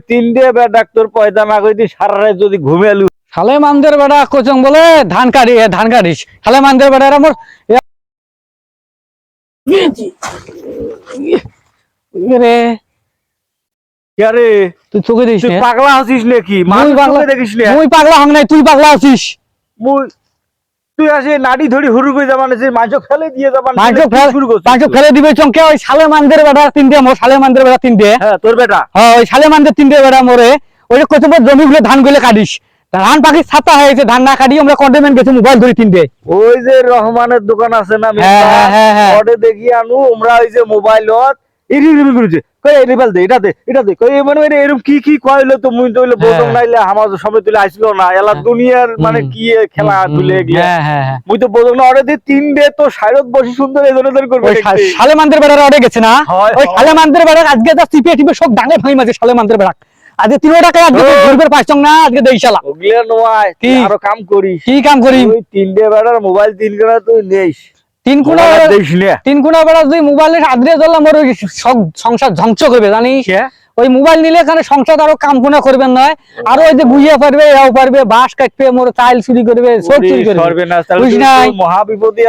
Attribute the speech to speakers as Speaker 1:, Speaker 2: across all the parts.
Speaker 1: তিনটে বে ডাক্তার পয়দা না কইতি সারা রাত যদি ঘুমে আলু
Speaker 2: মানদের বেড়া কোচং বলে ধান কাটি ধান কাটিস খালে মানদের বেড়া আমার রে।
Speaker 1: রে
Speaker 2: তুই চোখে দিস
Speaker 1: পাগলা আছিস নাকি?
Speaker 2: মুই পাগলা
Speaker 1: চোখে দেখিস না?
Speaker 2: মুই পাগলা হং নাই তুই পাগলা আছিস
Speaker 1: মুই তুই আসে নাড়ি ধরি হুরু করে যাবান সে মাংস ফেলে দিয়ে যাবান
Speaker 2: মাংস ফেল
Speaker 1: শুরু করছিস।
Speaker 2: মাংস ফেলে দিবে চমকে ওই সালে মানদের বেড়া তিনটে মোর সালে মানদের বেড়া তিনটে।
Speaker 1: হ্যাঁ তোর বেটা।
Speaker 2: হ্যাঁ ওই সালে মানদের তিনটে বেড়া মরে। ওই যে কত জমি গুলো ধানগুলো কাটিস ধান পাখি ছাতা হয়েছে ধান না কাটিয়ে আমরা কন্টেমেন্ট গেছি মোবাইল ধরি তিনটে।
Speaker 1: ওই যে রহমানের দোকান আছে না
Speaker 2: হ্যাঁ, হ্যাঁ, হ্যাঁ, হ্যাঁ।
Speaker 1: দেখি আনু আমরা ওই যে মোবাইলত ইরি ইরি করেছে কই এই দে এটা দে এটা দে। কই মানে মানে এরকম কি কি কইলো তো মুই তো হইল
Speaker 2: হ্যাঁ।
Speaker 1: নাইলে আমার সময় তুলে আসলো না। এলা দুনিয়ার মানে কি খেলা
Speaker 2: হুম,
Speaker 1: তুলে গিয়া
Speaker 2: হ্যাঁ হ্যাঁ হ্যাঁ।
Speaker 1: মুই তো বোতম না ওরে দি তিন দে তো শায়দ বসে সুন্দর এই ধরনের করবে
Speaker 2: ওই
Speaker 1: দেখতে।
Speaker 2: সালে মানদের বেড়ার অর্ডে গেছে না?
Speaker 1: হয়,
Speaker 2: ওই
Speaker 1: হয়।
Speaker 2: মানদের আজকে যা চিপে টিপে সব ডাঙে ভাঙি মাঝে সালে মানদের বেড়া আজকে তিন টাকায় আজকে ঘুরবে পাঁচং না আজকে দেই শালা।
Speaker 1: ওগুলা নয় আরও কাম
Speaker 2: কি কাম করি?
Speaker 1: ওই তিনটে বেড়ার মোবাইল তিন তুই নেইস।
Speaker 2: কোনা
Speaker 1: মোবাইল দিস না
Speaker 2: তিন কোনা বেড়া তুই মোবাইলে আদ্রে ধরলাম ওর সংসার ধ্বংস করবে জানিস ওই মোবাইল নিলে এখানে সংসার আরও কাম কোনা করবেন নয় আরও ওই যে বুঝিয়া পারবে পারবে বাস কাটবে মোর চাইল চুরি করবে সব চুরি করবে বুঝ নাই?
Speaker 1: মহাবিপদে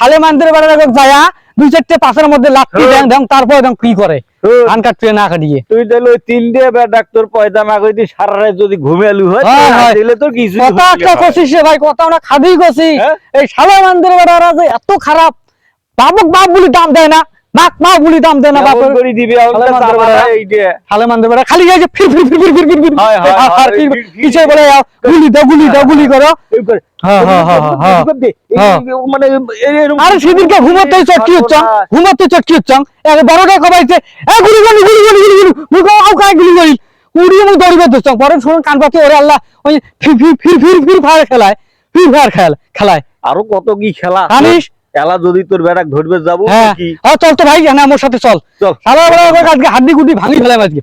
Speaker 2: সালে মানদের বেড়া রাখো যায়া দুই চারটে পাশের মধ্যে লাঠি
Speaker 1: হ্যাঁ।
Speaker 2: দেন তারপর কি করে। ধান কাটবে না কাটিয়ে।
Speaker 1: তুই তাহলে ওই তিনটে বে ডাক্তার পয়দা না কইতি সারা রাত যদি হয়?
Speaker 2: হয়।
Speaker 1: তাহলে তোর কিছু
Speaker 2: কথা একটা করছিস রে ভাই কথা আমরা
Speaker 1: হ্যাঁ?
Speaker 2: এই সালে মানদের বেড়ারা যে এত খারাপ। বাবুক বাপ বলি দাম দেয় না। মা বলি দাম
Speaker 1: করে দিবি
Speaker 2: খালি এই যে ফির ফির ফির ফির ফির ফির ফির
Speaker 1: হয়, হয়,
Speaker 2: আর- আর
Speaker 1: হয়,
Speaker 2: ফির-
Speaker 1: ফির- ফির-
Speaker 2: পিছে বলে গুলি দাও গুলি দাও গুলি করো
Speaker 1: এই করে।
Speaker 2: হ্যাঁ, হ্যাঁ, হ্যাঁ, হ্যাঁ, হ্যাঁ।
Speaker 1: এই-
Speaker 2: হ্যাঁ।
Speaker 1: মানে এই- এরকম-
Speaker 2: আরে সেদিনকে ঘুমাতে চটকি হচ্ছং ঘুমাতে চটকি হচ্ছং এক বড়টা কবাইছে এ গুলি গুলি গুলি গুলি গুলি গুলি মুই আউ কাই গুলি গুলি উড়িয়ে মুই দৌড়িবে দছং পরে শুনুন কান পাতি ওরে আল্লাহ ওই ফির ফির ফির ফির ফির ফায়ার খেলায় ফির ফায়ার খেল খেলায়
Speaker 1: আরও কত কি খেলা
Speaker 2: জানিস
Speaker 1: খেলা যদি তোর বেড়াক ধরবে যাব
Speaker 2: হ্যাঁ। চল তো ভাই না আমার সাথে চল।
Speaker 1: চল।
Speaker 2: সারা আজকে হাড্ডি গুড্ডি ভাঙি ফেলাম আজকে